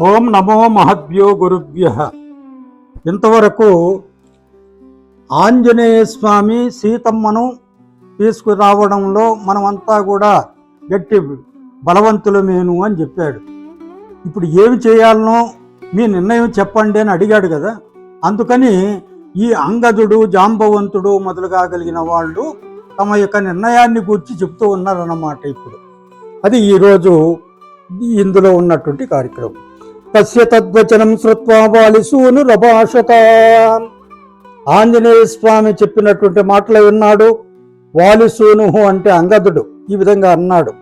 ఓం నమో మహద్భ్యో గురుభ్య. ఇంతవరకు ఆంజనేయ స్వామి సీతమ్మను తీసుకురావడంలో మనమంతా కూడా గట్టి బలవంతులమేను అని చెప్పాడు. ఇప్పుడు ఏమి చేయాలనో మీ నిర్ణయం చెప్పండి అని అడిగాడు కదా. అందుకని ఈ అంగదుడు జాంబవంతుడు మొదలుగా కలిగిన వాళ్ళు తమ యొక్క నిర్ణయాన్ని గురించి చెప్తూ ఉన్నారన్నమాట ఇప్పుడు. అది ఈరోజు ఇందులో ఉన్నటువంటి కార్యక్రమం. తస్య తద్వచనం శ్రుత్వా బాలిసూను రభాషత ఆంజనేయ స్వామి చెప్పినటువంటి మాటలు విన్నాడు వాలిసూను అంటే అంగదుడు ఈ విధంగా అన్నాడు.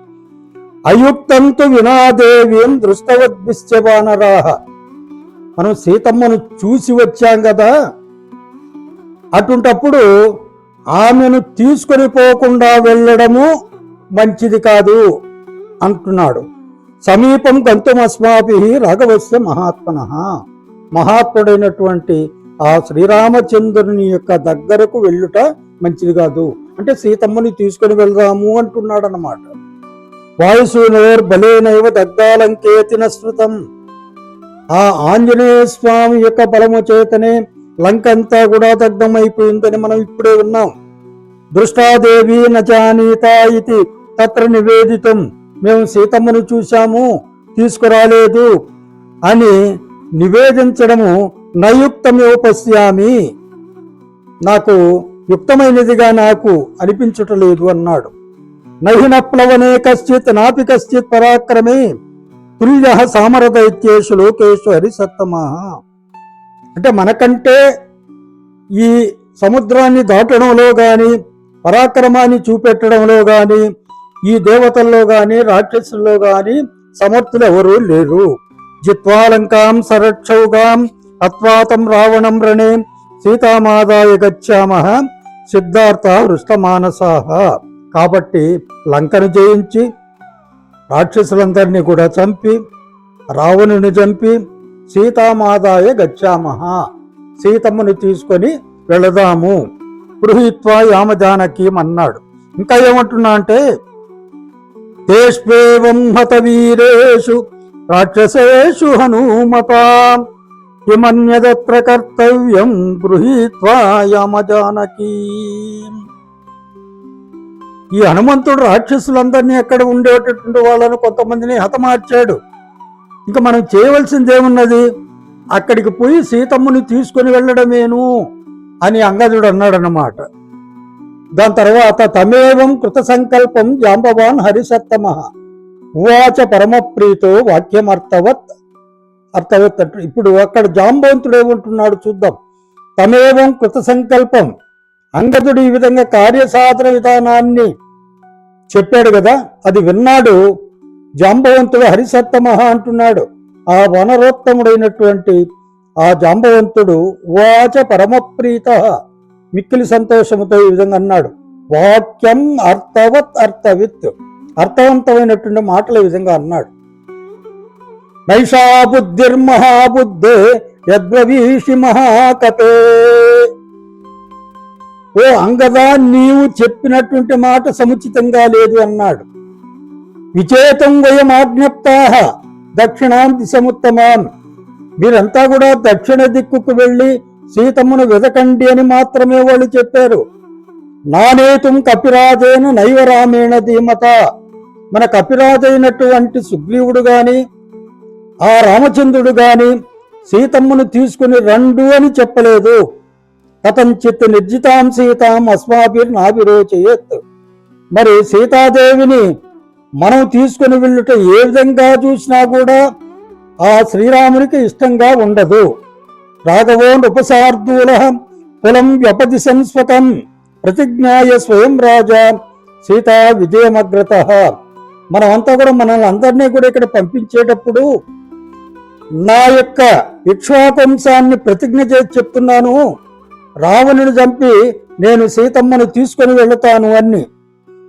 అయుక్తంతు వినాదేవీం దృష్టవద్భిశ్చవానరాహ మనం సీతమ్మను చూసి వచ్చాం కదా అటుంటప్పుడు ఆమెను తీసుకొని పోకుండా వెళ్ళడము మంచిది కాదు అంటున్నాడు. సమీపం గంతుమస్మాభి రాఘవస్య మహాత్మన. మహాత్ముడైనటువంటి ఆ శ్రీరామచంద్రుని యొక్క దగ్గరకు వెళ్ళుట మంచిది కాదు. అంటే సీతమ్మని తీసుకొని వెళ్దాము అంటున్నాడు అన్నమాట వాయుసూనోర్ బలేనైవ దగ్ధాలంకేతిన స్మృతం. ఆ ఆంజనేయ స్వామి యొక్క బలము చేతనే లంకంతా కూడా దగ్ధమైపోయిందని మనం ఇప్పుడే విన్నాం. దృష్టాదేవి నచానీత ఇది తత్ర నివేదితం. మేము సీతమ్మను చూశాము తీసుకురాలేదు అని నివేదించడము నయుక్తమే పశ్యామి నాకు యుక్తమైనదిగా నాకు అనిపించటలేదు అన్నాడు. నహిన ప్లవనే కశ్చిత్ నాపి కశ్చిత్ పరాక్రమే తుల్య సామరదైత్యేషు లోకేశు హరిసత్తమా అంటే మనకంటే ఈ సముద్రాన్ని దాటడంలో కానీ పరాక్రమాన్ని చూపెట్టడంలో కానీ ఈ దేవతల్లో గాని రాక్షసుల్లో గాని సమర్థులు ఎవరూ లేరు. జిత్వాలంకాం సరక్షౌగాం అత్వాతం రావణం రణే సీతామాదాయ గచ్చామహ సిద్ధార్థ హృష్టమానసాహ కాబట్టి లంకను జయించి రాక్షసులందరినీ కూడా చంపి రావణుని చంపి సీతామాదాయ గచ్చామహ సీతమ్మను తీసుకొని వెళదాము. గృహీత్వా యామజానకీం అన్నాడు. ఇంకా ఏమంటున్నా అంటే తేష్వేవం హత వీరేషు రాక్షసేషు హనుమతాం హిమన్యదత్ర కర్తవ్యం గృహీత్వా ఈ హనుమంతుడు రాక్షసులందరినీ అక్కడ ఉండేటటువంటి వాళ్ళను కొంతమందిని హతమార్చాడు. ఇంకా మనం చేయవలసింది ఏమున్నది అక్కడికి పోయి సీతమ్మని తీసుకొని వెళ్ళడమేను అని అంగదుడు అన్నాడన్నమాట. దాని తర్వాత తమేవం కృత సంకల్పం జాంబవాన్ హరిసత్తమ. ఉవాచ పరమప్రీతో వాక్యం అర్థవత్ అర్థవత్ అంటు. ఇప్పుడు అక్కడ జాంబవంతుడు ఏమంటున్నాడు చూద్దాం. తమేవం కృత సంకల్పం అంగదుడు ఈ విధంగా కార్యసాధన విధానాన్ని చెప్పాడు కదా అది విన్నాడు జాంబవంతుడు హరిసత్తమ అంటున్నాడు. ఆ వనరోత్తముడైనటువంటి ఆ జాంబవంతుడు వాచ పరమప్రీత మిక్కిలి సంతోషముతో ఈ విధంగా అన్నాడు. వాక్యం అర్థవత్ అర్థవిత్. అర్థవంతమైనటువంటి మాటలు ఈ విధంగా అన్నాడు. నైషా బుద్ధిర్మహాబుద్ధే యద్వీషి మహాకపే ఓ అంగదా నీవు చెప్పినటువంటి మాట సముచితంగా లేదు అన్నాడు. విచేతం వయమాజ్ఞప్తాహ దక్షిణాం దిశముత్తమాన్ మీరంతా కూడా దక్షిణ దిక్కుకు వెళ్ళి సీతమ్మను వెదకండి అని మాత్రమే వాళ్ళు చెప్పారు. నానేతుం కపిరాజైన నైవరామేణ ధీమత. మన కపిరాజైనటువంటి సుగ్రీవుడు గాని ఆ రామచంద్రుడు గాని సీతమ్మను తీసుకుని రండు అని చెప్పలేదు. కథంచిత్ నిర్జితాం సీతాం అస్మాభిర్ నాభిరోచయత్. మరి సీతాదేవిని మనం తీసుకుని వెళ్ళుట ఏ విధంగా చూసినా కూడా ఆ శ్రీరామునికి ఇష్టంగా ఉండదు. రాఘవో నృపసార్దూల కులం వ్యపతి స్వతం ప్రతిజ్ఞాయ స్వయం రాజా సీత విజయమగ్రత మనమంతా కూడా మనల్ని అందరినీ కూడా ఇక్కడ పంపించేటప్పుడు నా యొక్క ఇక్ష్వాకంశాన్ని ప్రతిజ్ఞ చేసి చెప్తున్నాను రావణుని చంపి నేను సీతమ్మను తీసుకొని వెళుతాను అని.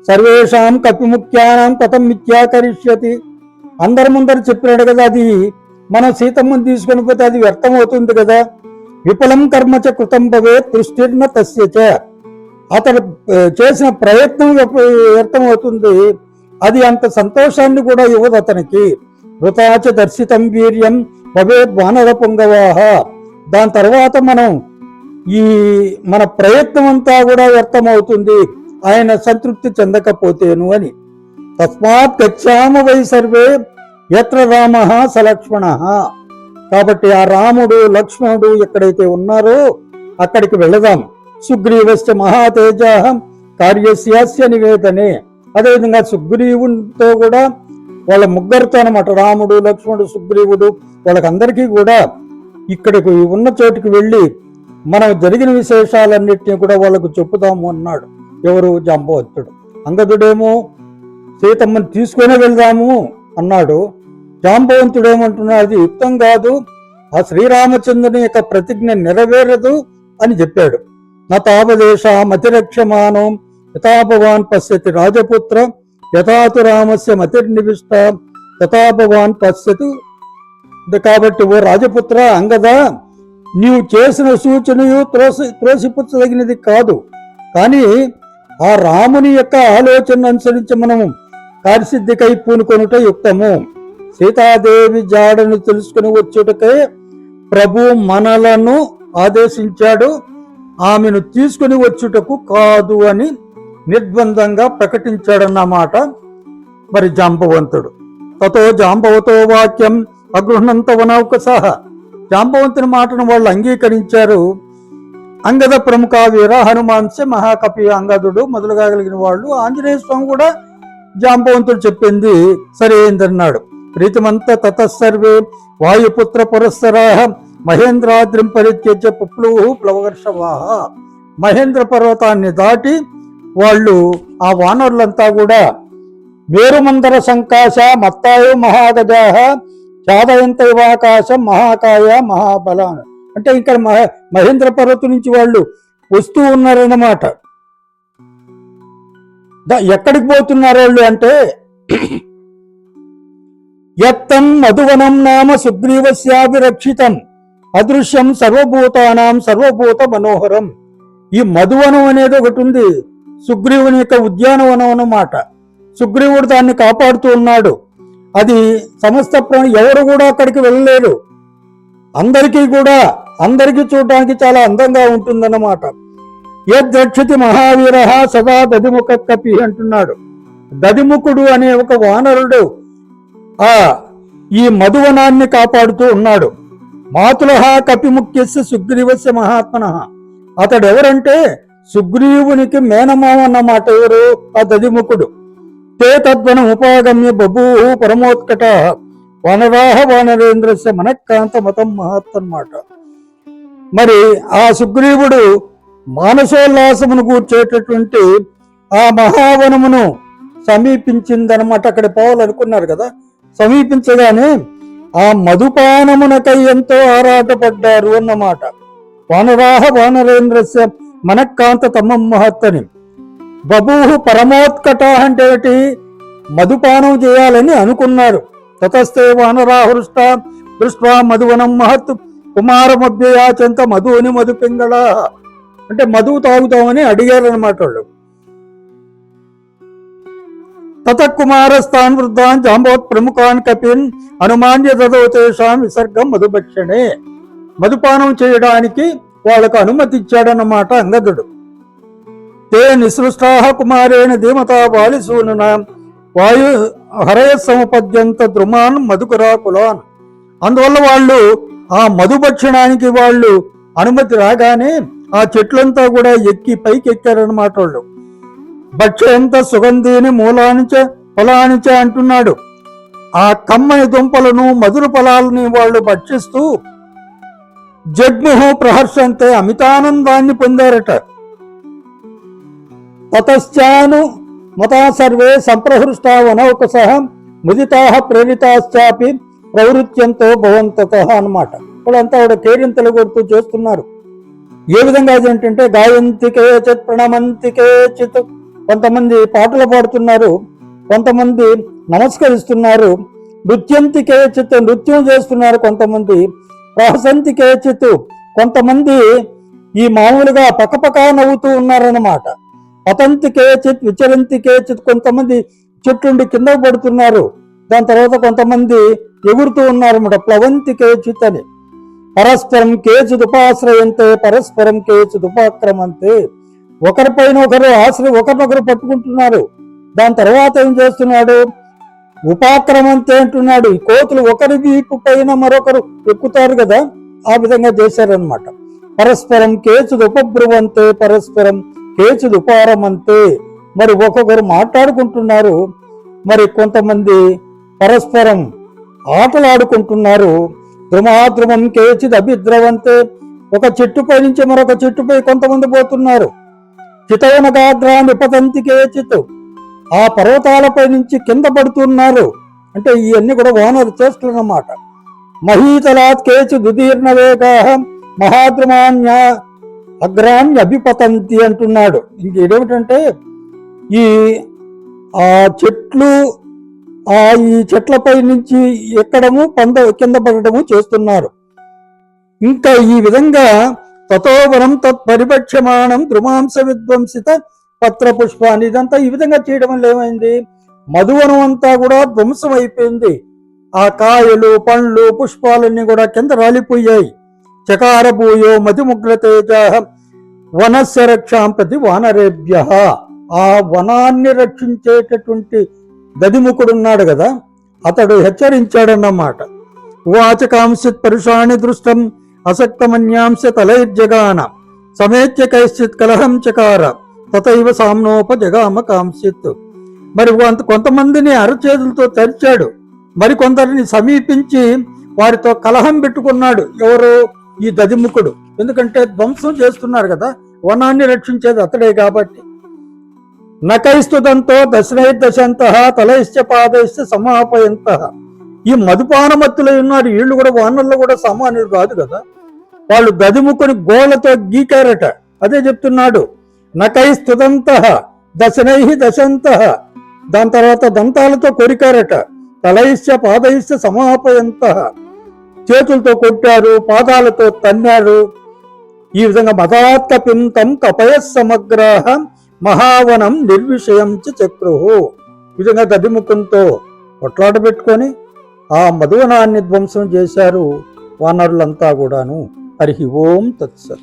సర్వేషాం కపిముఖ్యానం కథం మిథ్యాకరిష్యతి. అందరి ముందర చెప్పినాడు కదా అది. మనం సీతమ్మను తీసుకొని పోతే అది వ్యర్థం అవుతుంది కదా విఫలం కర్మచ కృతం భవే తృష్టిర్న తస్య చ. అతడు చేసిన ప్రయత్నం వ్యర్థం అవుతుంది అది అంత సంతోషాన్ని కూడా ఇవ్వదు అతనికి. వృతాచ దర్శితం వీర్యం భవేద్ వానర పొంగవాహ. దాని తర్వాత మనం ఈ మన ప్రయత్నం అంతా కూడా వ్యర్థమవుతుంది. ఆయన సంతృప్తి చెందకపోతేను అని. తస్మాత్ గచ్చామ వై సర్వే ఎత్ర రామ సలక్ష్మణ కాబట్టి ఆ రాముడు లక్ష్మణుడు ఎక్కడైతే ఉన్నారో అక్కడికి వెళదాం. సుగ్రీవస్య మహాతేజ కార్యస్యాస్య నివేదనే. అదేవిధంగా సుగ్రీవునితో కూడా వాళ్ళ ముగ్గురితో అనమాట రాముడు లక్ష్మణుడు సుగ్రీవుడు వాళ్ళకందరికీ కూడా ఇక్కడికి ఉన్న చోటికి వెళ్ళి మనం జరిగిన విశేషాలన్నింటినీ కూడా వాళ్ళకు చెప్పుదాము అన్నాడు. ఎవరు? జాంబవత్తుడు అంగదుడేమో సీతమ్మని తీసుకునే వెళ్దాము అన్నాడు. జాంబవంతుడు ఏమంటున్నాడు అది యుక్తం కాదు. ఆ శ్రీరామచంద్రుని యొక్క ప్రతిజ్ఞ నెరవేరదు అని చెప్పాడు. నతాపదేశ మతిరక్షమానం యథాభవాన్ పశ్యతి రాజపుత్ర యథాతు రామస్య మతిర్నివిష్ట యథాభవాన్ పశ్యతు. కాబట్టి ఓ రాజపుత్ర అంగద నీవు చేసిన సూచనయు త్రోసి త్రోసిపుచ్చదగినది కాదు. కానీ ఆ రాముని యొక్క ఆలోచన అనుసరించి మనము కార్యసిద్ధికై పూనుకొనుట యుక్తము. సీతాదేవి జాడను తెలుసుకుని వచ్చుటకై ప్రభు మనలను ఆదేశించాడు. ఆమెను తీసుకుని వచ్చుటకు కాదు అని నిర్బంధంగా ప్రకటించాడన్నమాట మరి జాంబవంతుడు. తతో జాంబవతో వాక్యం అగృహణంత వనౌక సహా. జాంబవంతుని మాటను వాళ్ళు అంగీకరించారు. అంగద ప్రముఖ వీర హనుమాన్సే మహాకపి అంగదుడు మొదలుగా కలిగిన వాళ్ళు. ఆంజనేయ స్వామి కూడా జాంబవంతుడు చెప్పింది సరైందన్నాడు ప్రీతిమంత తతసర్వే వాయుపుత్ర పురస్సరా మహేంద్రాద్రిం పరిత్యజ పుప్లు ప్లవర్షవాహ మహేంద్ర పర్వతాన్ని దాటి వాళ్ళు ఆ వానరులంతా కూడా మేరుమందర సంకాశ మత్తాయు మహాగజాహ చాదయంతైవాకాశం మహాకాయ మహాబల అంటే ఇక్కడ మహ మహేంద్ర పర్వతం నుంచి వాళ్ళు వస్తూ ఉన్నారన్నమాట. ఎక్కడికి పోతున్నారు వాళ్ళు అంటే యత్తం మధువనం నామ సుగ్రీవస్యాభిరక్షితం అదృశ్యం సర్వభూతానాం సర్వభూత మనోహరం ఈ మధువనం అనేది ఒకటి ఉంది. సుగ్రీవుని యొక్క ఉద్యానవనం అన్నమాట. సుగ్రీవుడు దాన్ని కాపాడుతూ ఉన్నాడు. అది సమస్త ప్రాణి ఎవరు కూడా అక్కడికి వెళ్ళలేరు. అందరికీ కూడా అందరికీ చూడడానికి చాలా అందంగా ఉంటుందన్నమాట. యద్రక్షతి మహావీర సదా దదిముఖ కపి అంటున్నాడు. దదిముఖుడు అనే ఒక వానరుడు ఆ ఈ మధువనాన్ని కాపాడుతూ ఉన్నాడు. మాతులహ కపిముఖ్యస్య సుగ్రీవస్య మహాత్మన. అతడు ఎవరంటే సుగ్రీవునికి మేనమామ అన్నమాట ఎవరు? ఆ దదిముఖుడు తే తద్వనం ఉపాగమ్య బభూ పరమోత్కట. వనరాహ వానరేంద్రస్య మనక్కాంత మతం మహత్ అన్నమాట మరి ఆ సుగ్రీవుడు మానసోల్లాసమును కూర్చేటటువంటి ఆ మహావనమును సమీపించిందనమాట అక్కడ పోవాలనుకున్నారు కదా. సమీపించగానే ఆ మధుపానమునకై ఎంతో ఆరాటపడ్డారు అన్నమాట. వానరాహ వానరేంద్రస్య మనక్కాంత తమ్మం మహత్తని. బబూహు పరమోత్కట అంటే మధుపానం చేయాలని అనుకున్నారు. తతస్తే వానరాహృష్ట దృష్ట్వా మధువనం మహత్ కుమారమభ్యయాచంత మధువుని మధు పింగళ అంటే మధువు తాగుతామని అడిగారు అనమాట వాళ్ళు. తతకుమారస్థాన్ వృద్ధాన్ జాంబోత్ ప్రముఖాన్ కపిన్ అనుమాన్య తదోతేషాం విసర్గం మధుభక్షణే. మధుపానం చేయడానికి వాళ్ళకు అనుమతిచ్చాడన్నమాట అంగదుడు. తే నిసృష్టాహ కుమారేణ ధీమతా బాలిసూనున వాయు హరయ సముపద్యంత ద్రుమాన్ మధుకురా కులాన్. అందువల్ల వాళ్ళు ఆ మధుభక్షణానికి వాళ్ళు అనుమతి రాగానే ఆ చెట్లంతా కూడా ఎక్కి పైకి ఎక్కారన్నమాట వాళ్ళు. భక్ష్యంత సుగంధిని మూలానిచ ఫలానిచ అంటున్నాడు. ఆ కమ్మని దుంపలను మధుర ఫలాలని వాళ్ళు భక్షిస్తూ జగ్ముహు ప్రహర్షంతే అమితానందాన్ని పొందారట. తతశ్చాను మతా సర్వే సంప్రహృష్టా సహ ముదితా ప్రేరితాశ్చాపి ప్రవృత్యంతో భవంతత అన్నమాట. వాళ్ళంతా ఆవిడ కేరింతలు కొడుతూ చేస్తున్నారు. ఏ విధంగా అది ఏంటంటే గాయంతికే చిత్ ప్రణమంతికే చిత్ కొంతమంది పాటలు పాడుతున్నారు కొంతమంది నమస్కరిస్తున్నారు నృత్యంతికే చిత్తు నృత్యం చేస్తున్నారు కొంతమంది ప్రహసంతికే చిత్తు కొంతమంది ఈ మామూలుగా పక్కపక్క నవ్వుతూ ఉన్నారన్నమాట. పతంతి కేచిత్ విచరంతి కేచిత్ కొంతమంది చెట్లుండి కింద పడుతున్నారు. దాని తర్వాత కొంతమంది ఎగురుతూ ఉన్నారన్నమాట. ప్లవంతి కేచిత్ అని. పరస్పరం కేచిదుపాశ్రయంతే పరస్పరం కేచుదుపాక్రమంతే ఒకరిపైన ఒకరు ఆశ్ర ఒకరినొకరు పట్టుకుంటున్నారు. దాని తర్వాత ఏం చేస్తున్నాడు? ఉపాక్రమంతే అంటున్నాడు. ఈ కోతులు ఒకరి వీపు పైన మరొకరు ఎక్కుతారు కదా? ఆ విధంగా చేశారనమాట పరస్పరం కేచుదు ఉపబ్రువంతే పరస్పరం కేచుదు ఉపారమంతే మరి ఒక్కొక్కరు మాట్లాడుకుంటున్నారు. మరి కొంతమంది పరస్పరం ఆటలాడుకుంటున్నారు. ద్రుమాద్రుమం కేచిది అభిద్రవంతే ఒక చెట్టుపై నుంచి మరొక చెట్టుపై కొంతమంది పోతున్నారు. చితవనగాగ్రా నిపతంతి కేచిత్ ఆ పర్వతాలపై నుంచి కింద పడుతున్నారు. అంటే ఇవన్నీ కూడా వానరు చేస్తున్నమాట. మహీతలాత్ కేచు దుదీర్ణ వేగా మహాద్రుమాన్య అగ్రాన్ని అభిపతంతి అంటున్నాడు ఇంకేమిటంటే ఈ ఆ చెట్లు ఆ ఈ చెట్లపై నుంచి ఎక్కడము పంద కింద పడటము చేస్తున్నారు. ఇంకా ఈ విధంగా తతోవరం తత్పరిపక్షమాణం ద్రుమాంస విధ్వంసిత పత్ర పుష్పాన్ని ఇదంతా ఈ విధంగా చేయడం వల్ల ఏమైంది? మధువనం అంతా కూడా ధ్వంసం అయిపోయింది. ఆ కాయలు పండ్లు పుష్పాలన్నీ కూడా కింద రాలిపోయాయి. చకారభూయో మధుముగ్ర తేజ వనస్య రక్షాం ప్రతి వానరేభ్య. ఆ వనాన్ని రక్షించేటటువంటి దదిముఖుడున్నాడు కదా అతడు హెచ్చరించాడన్నమాట. వాచకాంశిత్ పరుషాణి దృష్టం అసక్తమన్యాంశ తలైర్జగాన సమేత్య కైశ్చిత్ కలహం చకార తతైవ సామ్నోప జగామ కాంసిత్ మరి కొంత కొంతమందిని అరచేతులతో తెరిచాడు. మరి కొందరిని సమీపించి వారితో కలహం పెట్టుకున్నాడు ఎవరు ఈ దదిముఖుడు ఎందుకంటే ధ్వంసం చేస్తున్నారు కదా వనాన్ని రక్షించేది అతడే కాబట్టి. నకైస్తుదంతో దశనైర్దశంత తలైశ్చ పాదైశ్చ సమాపయంత. ఈ మధుపానమత్తులై ఉన్నారు. వీళ్ళు కూడా వానల్లో కూడా సామాన్యులు కాదు కదా. వాళ్ళు దదిముక్కుని గోళ్ళతో గీకారట. అదే చెప్తున్నాడు. నకై నకైస్తుదంత దశనై దశంత. దాని తర్వాత దంతాలతో కొరికారట. తలైశ్చ పాదైశ్చ సమాపయంత. చేతులతో కొట్టారు పాదాలతో తన్నారు ఈ విధంగా మదాత్క పింతం కపయ సమగ్రహ మహావనం నిర్విషయం చ ఈ విధంగా గదిముఖంతో కొట్లాట పెట్టుకొని ఆ మధువనాన్ని ధ్వంసం చేశారు వానరులంతా కూడాను. హరి ఓం తత్సత్.